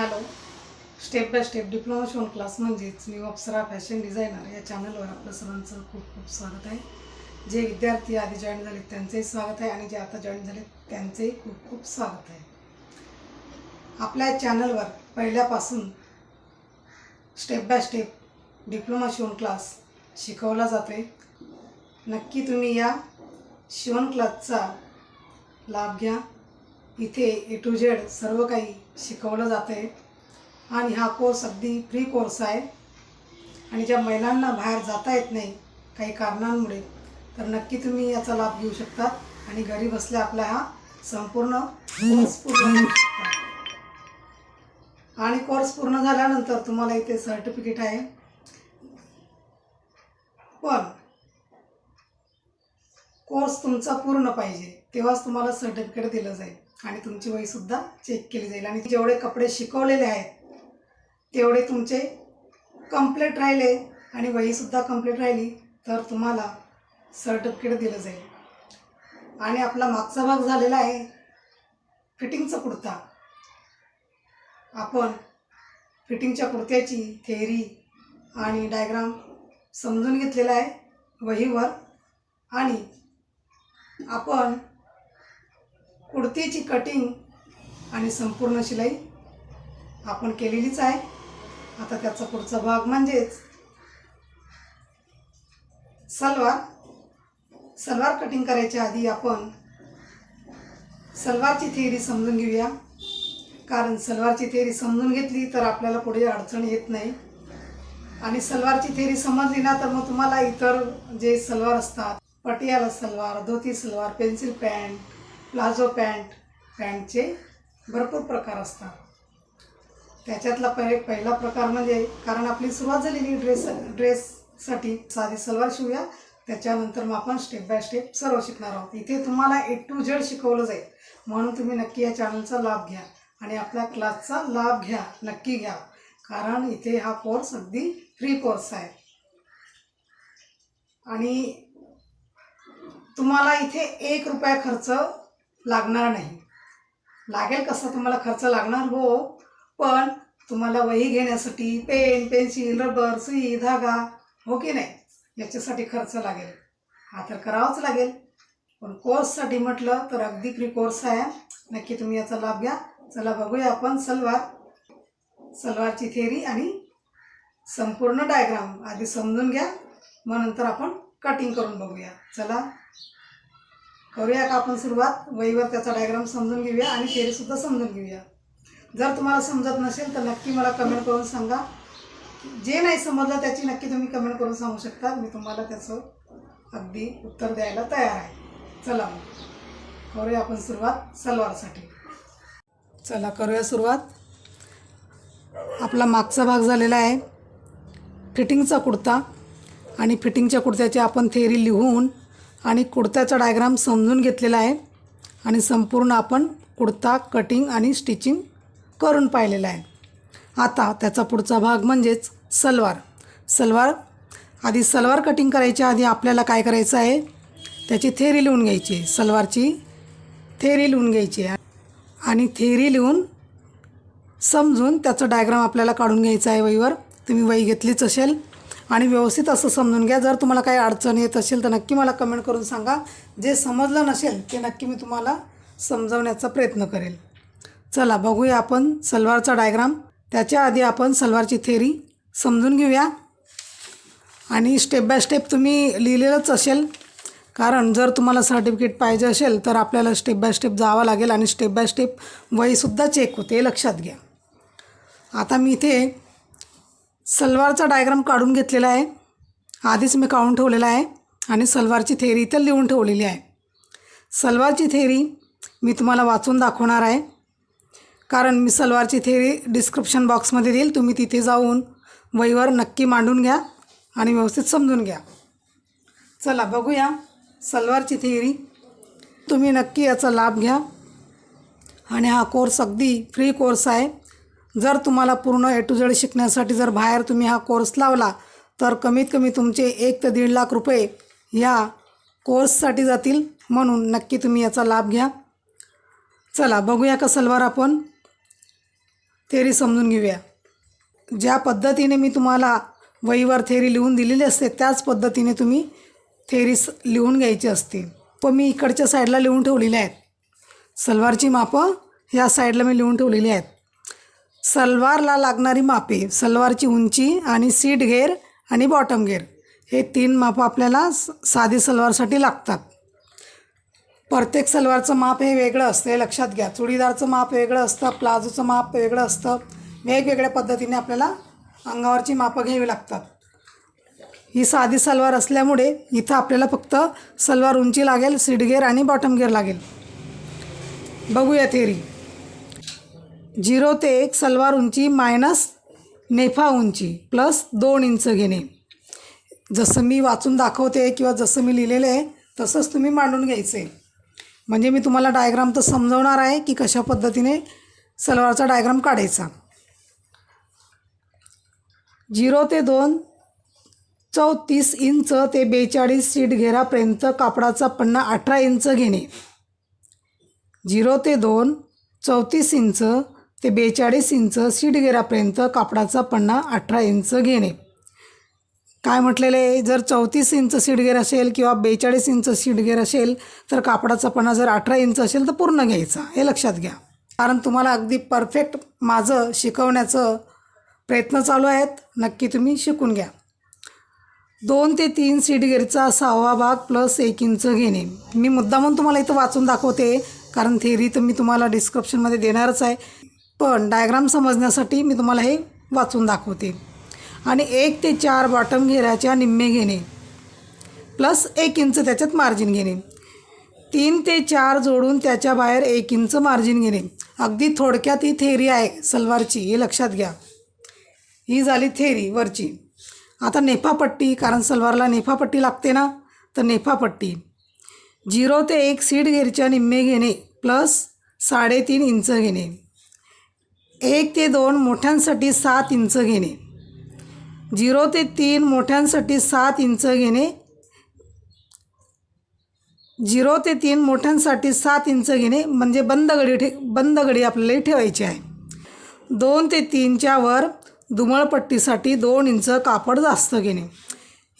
Hello. Step by step diploma शिवण class म्हणजेच मी अप्सरा फॅशन डिझायनर या चॅनलवर आपलं सर्वांचं खूप खूप स्वागत आहे. जे विद्यार्थी आधी जॉईन झाले त्यांचंही स्वागत आहे आणि जे आता जॉईन झाले त्यांचंही खूप खूप स्वागत आहे. आपल्या चॅनलवर पहिल्यापासून स्टेप बाय स्टेप डिप्लोमा शिवण क्लास शिकवला जाते नक्की तुम्ही या शिवण क्लासचा लाभ घ्या. इथे ए टू झेड सर्व काही शिकवलं जातं आहे आणि हा कोर्स अगदी फ्री कोर्स आहे. आणि ज्या महिलांना बाहेर जाता येत नाही काही कारणांमुळे तर नक्की तुम्ही याचा लाभ घेऊ शकता. आणि घरी बसल्या आपला हा संपूर्ण कोर्स पूर्ण करू शकता. आणि कोर्स पूर्ण झाल्यानंतर तुम्हाला इथे सर्टिफिकेट आहे. पण कोर्स तुमचा पूर्ण पाहिजे तेव्हाच तुम्हाला सर्टिफिकेट दिलं जाईल. आणि तुमची वहीसुद्धा चेक केली जाईल. आणि जेवढे कपडे शिकवलेले आहेत तेवढे तुमचे कंप्लीट राहिले आणि वहीसुद्धा कंप्लीट राहिली तर तुम्हाला सर्टिफिकेट दिलं जाईल. आणि आपला मागचा भाग झालेला आहे फिटिंगचा कुर्ता. आपण फिटिंगच्या कुर्त्याची थेअरी आणि डायग्राम समजून घेतलेला आहे वहीवर. आणि आपण कुर्तीची कटिंग आणि संपूर्ण शिलाई आपण केलेलीच आहे. आता त्याचा पुढचा भाग म्हणजेच सलवार. सलवार कटिंग करायच्या आधी आपण सलवारची थेअरी समजून घेऊया. कारण सलवारची थेअरी समजून घेतली तर आपल्याला पुढे अडचण येत नाही. आणि सलवारची थेअरी समजली ना तर मग तुम्हाला इतर जे सलवार असतात Patiala salwar dhoti salwar pencil pant palazzo pant पॅन्टचे भरपूर प्रकार असतात. त्याच्यातला पहिले पहिला प्रकार म्हणजे कारण आपली सुरुवात झालेली ड्रेस ड्रेससाठी साधी सलवार शिवूया त्याच्यानंतर मग आपण स्टेप बाय स्टेप सर्व शिकणार आहोत. इथे तुम्हाला ए टू झेड शिकवलं जाईल. म्हणून तुम्ही नक्की या चॅनलचा लाभ घ्या आणि आपल्या क्लासचा लाभ घ्या. नक्की घ्या. कारण इथे हा कोर्स अगदी फ्री कोर्स आहे. आणि तुम्हाला इथे एक रुपया खर्च लागणार नाही. लागेल कसं तुम्हाला खर्च लागणार हो पण तुम्हाला वही घेण्यासाठी पेन पेन्सिल रबर सुई धागा हो की नाही? याच्यासाठी खर्च लागेल. हा तर करावाच लागेल. पण कोर्ससाठी म्हटलं तर अगदी फ्री कोर्स आहे. नक्की तुम्ही याचा लाभ घ्या. चला बघूया आपण सलवार सलवारची थेरी आणि संपूर्ण डायग्राम आधी समजून घ्या. मग नंतर आपण कटिंग करून बघूया. चला. करूया का आपण सुरुवात? वहीवर त्याचा डायग्राम समजून घेऊया आणि थेरीसुद्धा समजून घेऊया. जर तुम्हाला समजत नसेल तर नक्की मला कमेंट करून सांगा. जे नाही समजलं त्याची नक्की तुम्ही कमेंट करून सांगू शकता. मी तुम्हाला त्याचं अगदी उत्तर द्यायला तयार आहे. चला मग. करूया आपण सुरुवात सलवारसाठी. चला करूया सुरुवात. आपला मागचा भाग झालेला आहे. फिटिंगचा कुर्ता आणि फिटिंगच्या कुडत्याची आपण थेरी लिहून आणि कुडत्याचा डायग्राम समजून घेतलेला आहे. आणि संपूर्ण आपण कुडता कटिंग आणि स्टिचिंग करून पाहिलेला आहे. आता त्याचा पुढचा भाग म्हणजेच सलवार. सलवार आधी सलवार कटिंग करायच्या आधी आपल्याला काय करायचं आहे? त्याची थेरी लिहून घ्यायची आहे. सलवारची थेरी लिहून घ्यायची आहे. आणि थेरी लिहून समजून त्याचं डायग्राम आपल्याला काढून घ्यायचं आहे वहीवर. तुम्ही वही घेतलीच असेल. आणि व्यवस्थित असं समजून घ्या. जर तुम्हाला काही अडचण येत असेल तर नक्की मला कमेंट करून सांगा. जे समजलं नसेल ते नक्की मी तुम्हाला समजवण्याचा प्रयत्न करेल. चला बघूया आपण सलवारचा डायग्राम त्याच्या आधी आपण सलवारची थेरी समजून घेऊया. आणि स्टेप बाय स्टेप तुम्ही लिहिलेलंच असेल. कारण जर तुम्हाला सर्टिफिकेट पाहिजे असेल तर आपल्याला स्टेप बाय स्टेप जावं लागेल. आणि स्टेप बाय स्टेप वहीसुद्धा चेक होते लक्षात घ्या. आता मी इथे सलवारचा डायग्राम काढून घेतलेला आहे. आधीच मी काढून ठेवलेला आहे आणि सलवारची थेरी इथं लिहून ठेवलेली आहे. सलवारची थेरी मी तुम्हाला वाचून दाखवणार आहे. कारण मी सलवारची थेरी डिस्क्रिप्शन बॉक्समध्ये देईल. तुम्ही तिथे जाऊन वहीवर नक्की मांडून घ्या आणि व्यवस्थित समजून घ्या. चला बघूया सलवारची थेरी तुम्ही नक्की याचा लाभ घ्या. आणि हा कोर्स अगदी फ्री कोर्स आहे. जर तुम्हाला पूर्ण ए टू झेड शिकण्यासाठी जर बाहेर तुम्ही हा कोर्स लावला तर कमीत कमी तुमचे एक ते दीड लाख रुपये ह्या कोर्ससाठी जातील. म्हणून नक्की तुम्ही याचा लाभ घ्या. चला बघूया का सलवार आपण. थेरी समजून घेऊया. ज्या पद्धतीने मी तुम्हाला वहीवर थेरी लिहून दिलेली असते त्याच पद्धतीने तुम्ही थेरी लिहून घ्यायची असते पण मी इकडच्या साईडला लिहून ठेवलेली आहेत. सलवारची मापं ह्या साईडला मी लिहून ठेवलेली आहेत. सलवारला लागणारी मापे सलवारची उंची आणि सीट घेर आणि बॉटम घेर. हे तीन मापं आपल्याला स- साधी सलवारसाठी लागतात. प्रत्येक सलवारचं माप हे वेगळं असतं हे लक्षात घ्या. चुडीदारचं माप वेगळं असतं प्लाझोचं माप वेगळं असतं. वेगवेगळ्या पद्धतीने आपल्याला अंगावरची मापं घ्यावी लागतात. ही साधी सलवार असल्यामुळे इथं आपल्याला फक्त सलवार उंची लागेल सीट घेर आणि बॉटम घेर लागेल. बघूया थेरी झिरो ते एक सलवार उंची मायनस नेफा उंची प्लस दोन इंच घेणे. जसं मी वाचून दाखवते किंवा जसं मी लिहिलेलं आहे तसंच तुम्ही मांडून घ्यायचे. म्हणजे मी तुम्हाला डायग्राम तर समजवणार आहे की कशा पद्धतीने सलवारचा डायग्राम काढायचा. झिरो ते दोन चौतीस इंच ते बेचाळीस सीट घेरापर्यंत कापडाचा पन्ना अठरा इंच घेणे. झिरो ते दोन चौतीस इंच ते बेचाळीस इंच सीटगिरापर्यंत कापडाचा पन्ना अठरा इंच घेणे. काय म्हटलेलं? आहे जर चौतीस इंच सीटगेर असेल किंवा बेचाळीस इंच सीटगेर असेल तर कापडाचा पन्ना जर अठरा इंच असेल तर पूर्ण घ्यायचा. हे लक्षात घ्या. कारण तुम्हाला अगदी परफेक्ट माझं शिकवण्याचं प्रयत्न चालू आहेत. नक्की तुम्ही शिकून घ्या. दोन ते तीन सीटगेरचा सहावा भाग प्लस एक इंच घेणे. मी मुद्दामून तुम्हाला इथं वाचून दाखवते कारण थेरी तर मी तुम्हाला डिस्क्रिप्शनमध्ये देणारच आहे. पण डायग्राम समजण्यासाठी मी तुम्हाला हे वाचून दाखवते. आणि एक ते चार बॉटम घेऱ्याच्या निम्मे घेणे प्लस एक इंच त्याच्यात मार्जिन घेणे. तीन ते चार जोडून त्याच्या बाहेर एक इंच मार्जिन घेणे. अगदी थोडक्यात ही थेरी आहे सलवारची हे लक्षात घ्या. ही झाली थेरी वरची. आता नेफापट्टी कारण सलवारला नेफापट्टी लागते ना तर नेफापट्टी झिरो ते एक सीड घेरच्या निम्मे घेणे प्लस साडेतीन इंच घेणे. एक ते दोन मोठ्यांसाठी सात इंच घेणे. झिरो ते तीन मोठ्यांसाठी सात इंच घेणे. झिरो ते तीन मोठ्यांसाठी सात इंच घेणे म्हणजे बंद गडी ठे बंद गडी आपल्याला ठेवायची आहे. दोन ते तीनच्या वर दुमळपट्टीसाठी दोन इंच कापड जास्त घेणे.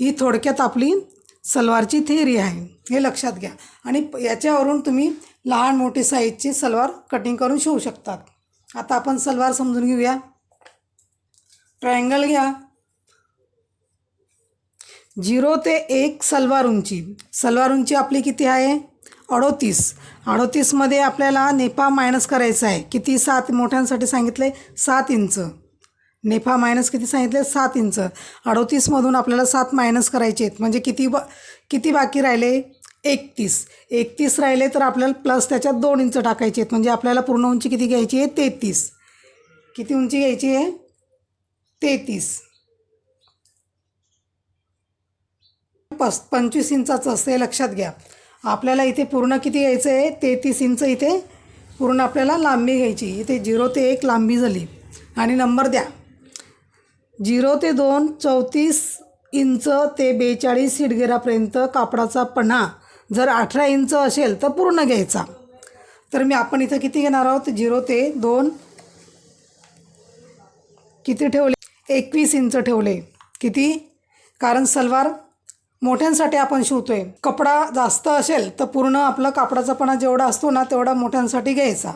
ही थोडक्यात आपली सलवारची थेरी आहे. हे लक्षात घ्या. आणि याच्यावरून तुम्ही लहान मोठी साईजची सलवार कटिंग करून शिवू शकतात. आता आपण सलवार समजून घेऊया. ट्रायंगल घ्या. झिरो ते एक सलवार उंची. सलवार उंची आपली किती आहे? अडोतीस. अडोतीसमध्ये आपल्याला नेफा मायनस करायचा आहे. किती? सात. मोठ्यांसाठी सांगितले सात इंच. नेफा मायनस किती सांगितले? सात इंच. अडोतीसमधून आपल्याला सात मायनस करायचे आहेत. म्हणजे किती ब किती बाकी राहिले? एकतीस. एकतीस राहिले तर आपल्याला प्लस त्याच्यात दोन इंच टाकायचे आहेत. म्हणजे आपल्याला पूर्ण उंची किती घ्यायची आहे? तेहतीस. किती उंची घ्यायची आहे? तेहतीस. पस पंचवीस इंचाचं असतं हे लक्षात घ्या. आपल्याला इथे पूर्ण किती घ्यायचं आहे? तेहतीस इंच इथे पूर्ण आपल्याला लांबी घ्यायची. इथे झिरो ते एक लांबी झाली. आणि नंबर द्या. झिरो ते दोन चौतीस इंच ते बेचाळीस हिडगेरापर्यंत कापडाचा पणा जर अठरा इंच असेल तर पूर्ण घ्यायचा. तर मी आपण इथं किती घेणार आहोत? झिरो ते दोन. किती ठेवले? एकवीस इंच ठेवले. किती? कारण सलवार मोठ्यांसाठी आपण शिवतो आहे कपडा जास्त असेल तर पूर्ण आपला कापडाचापणा जेवढा असतो ना तेवढा मोठ्यांसाठी घ्यायचा.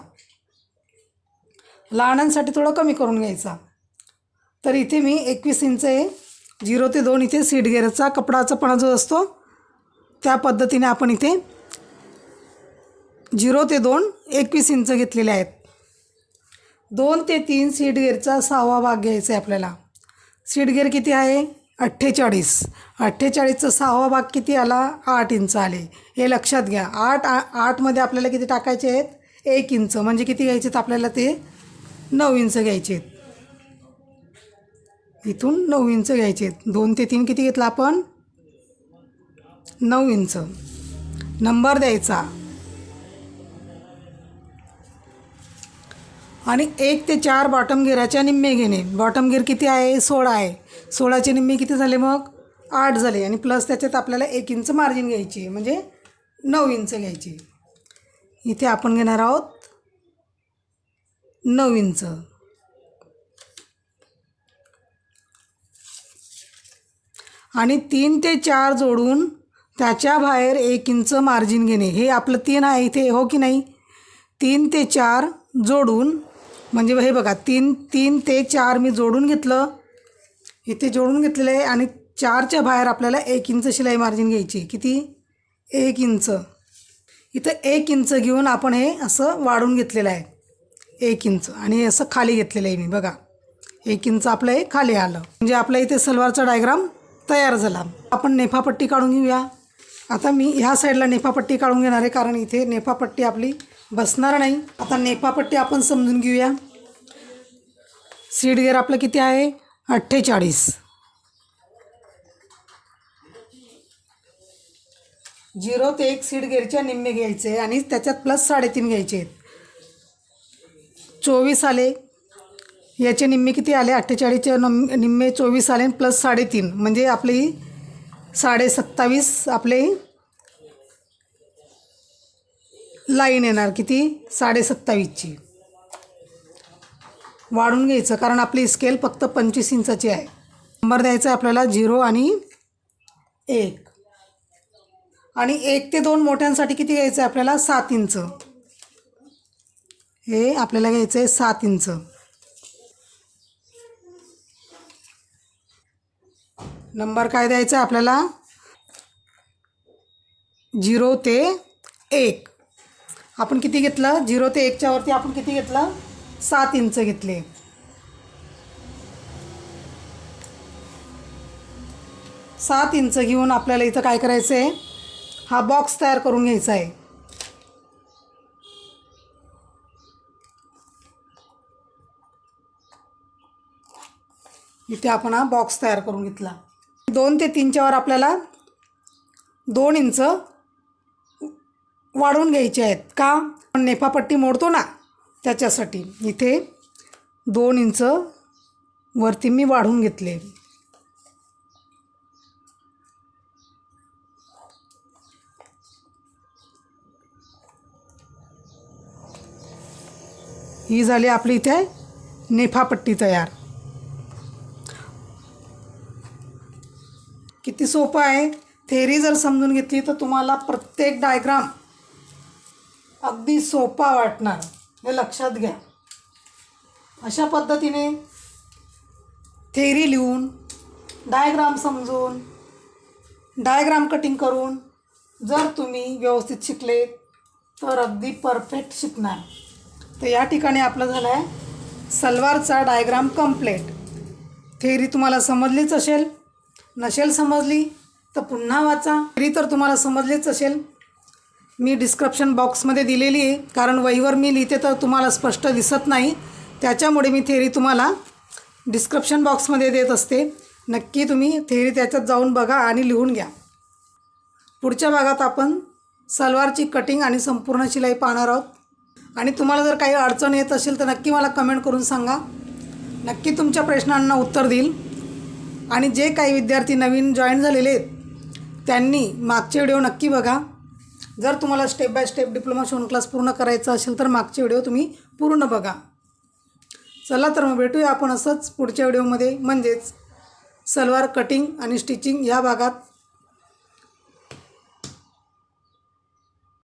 लहानांसाठी थोडं कमी करून घ्यायचा. तर इथे मी एकवीस इंच आहे. झिरो ते दोन इथे सीट गेअरचा कपडाचापणा जो असतो त्या पद्धतीने आपण इथे झिरो ते दोन एकवीस इंच घेतलेले आहेत. दोन ते तीन सीट गेअरचा सहावा भाग घ्यायचा आहे आपल्याला. सीट गेअर किती आहे? अठ्ठेचाळीस. अठ्ठेचाळीसचा सहावा भाग किती आला? आठ इंच आले. हे लक्षात घ्या. आठ आ आठमध्ये आपल्याला किती टाकायचे आहेत? एक इंच. म्हणजे किती घ्यायचे आहेत आपल्याला ते? नऊ इंच घ्यायचे आहेत. इथून नऊ इंच घ्यायचे आहेत. दोन ते तीन किती घेतला आपण? नऊ इंच. नंबर द्यायचा. आणि एक ते चार बॉटम गिराच्या निम्मे घेणे. बॉटम गिर किती आहे? सोळा आहे. सोळाचे निम्मे किती झाले मग? आठ झाले. आणि प्लस त्याच्यात आपल्याला एक इंच मार्जिन घ्यायची म्हणजे नऊ इंच घ्यायची इथे आपण घेणार आहोत नऊ इंच. आणि तीन ते चार जोडून त्याच्या बाहेर एक इंच मार्जिन घेणे. हे आपलं तीन आहे इथे हो की नाही? तीन ते चार जोडून म्हणजे हे बघा तीन तीन ते चार मी जोडून घेतलं. इथे जोडून घेतलेलं आहे आणि चारच्या बाहेर आपल्याला एक इंच शिलाई मार्जिन घ्यायची. किती? एक इंच. इथं एक इंच घेऊन आपण हे असं वाढून घेतलेलं आहे. एक इंच. आणि असं खाली घेतलेलं आहे मी बघा. एक इंच आपलं हे खाली आलं. म्हणजे आपल्या इथे सलवारचा डायग्राम तयार झाला. आपण नेफापट्टी काढून घेऊया. आता मी ह्या साईडला नेफापट्टी काढून घेणार आहे कारण इथे नेफापट्टी आपली बसणार नाही. आता नेफापट्टी आपण समजून घेऊया. सीड गेअर आपलं किती आहे? अठ्ठेचाळीस. झिरो ते एक सीड गेअरच्या निम्मे घ्यायचे आणि त्याच्यात प्लस साडेतीन घ्यायचे आहेत. चोवीस आले. याचे निम्मे किती आले? अठ्ठेचाळीसच्या नम निम्मे चोवीस आले प्लस साडेतीन. म्हणजे आपली साडे सत्तावीस आपले लाईन येणार किती? साडे सत्तावीसची वाढून घ्यायचं कारण आपली स्केल फक्त पंचवीस इंचाची आहे. नंबर द्यायचा आहे आपल्याला झिरो आणि एक. आणि एक ते दोन मोठ्यांसाठी किती घ्यायचं आहे आपल्याला? सात इंच. हे आपल्याला घ्यायचं आहे सात इंच. नंबर काय द्यायचा आपल्याला? झिरो ते एक. आपण किती घेतलं? झिरो ते एकच्यावरती आपण किती घेतलं? सात इंच घेतले. सात इंच घेऊन आपल्याला इथं काय करायचं आहे हा बॉक्स तयार करून घ्यायचा आहे. इथे आपण हा बॉक्स तयार करून घेतला. दोन ते तीनच्यावर आपल्याला दोन इंच वाढवून घ्यायचे आहेत. का? नेफापट्टी मोडतो ना त्याच्यासाठी. इथे दोन इंच वरती मी वाढून घेतले. ही झाली आपली इथे नेफापट्टी तयार. किती सोपं आहे? थेरी जर समजून घेतली तर तुम्हाला प्रत्येक डायग्राम अगदी सोपा वाटणार. हे लक्षात घ्या. अशा पद्धतीने थेरी लिहून डायग्राम समजून डायग्राम कटिंग करून जर तुम्ही व्यवस्थित शिकले तर अगदी परफेक्ट शिकणार. तर या ठिकाणी आपलं झालं आहे सलवारचा डायग्राम कम्प्लेट थेरी तुम्हाला समजलीच असेल. नसेल समजली तर पुन्हा वाचा. तरी तर तुम्हाला समजलीच असेल. मी डिस्क्रिप्शन बॉक्समध्ये दिलेली आहे कारण वहीवर मी लिहिते तर तुम्हाला स्पष्ट दिसत नाही. त्याच्यामुळे मी थेरी तुम्हाला डिस्क्रिप्शन बॉक्समध्ये देत असते. नक्की तुम्ही थेरी त्याच्यात जाऊन बघा आणि लिहून घ्या. पुढच्या भागात आपण सलवारची कटिंग आणि संपूर्ण शिलाई पाहणार आहोत. आणि तुम्हाला जर काही अडचण येत असेल तर नक्की मला कमेंट करून सांगा. नक्की तुमच्या प्रश्नांना उत्तर देईल. आणि जे काही विद्यार्थी नवीन जॉईन झालेले आहेत त्यांनी मागचे व्हिडिओ नक्की बघा. जर तुम्हाला स्टेप बाय स्टेप डिप्लोमा शिवण क्लास पूर्ण करायचा असेल तर मागचे व्हिडिओ तुम्ही पूर्ण बघा. चला तर मग भेटूया आपण असंच पुढच्या व्हिडिओमध्ये म्हणजेच सलवार कटिंग आणि स्टिचिंग या भागात.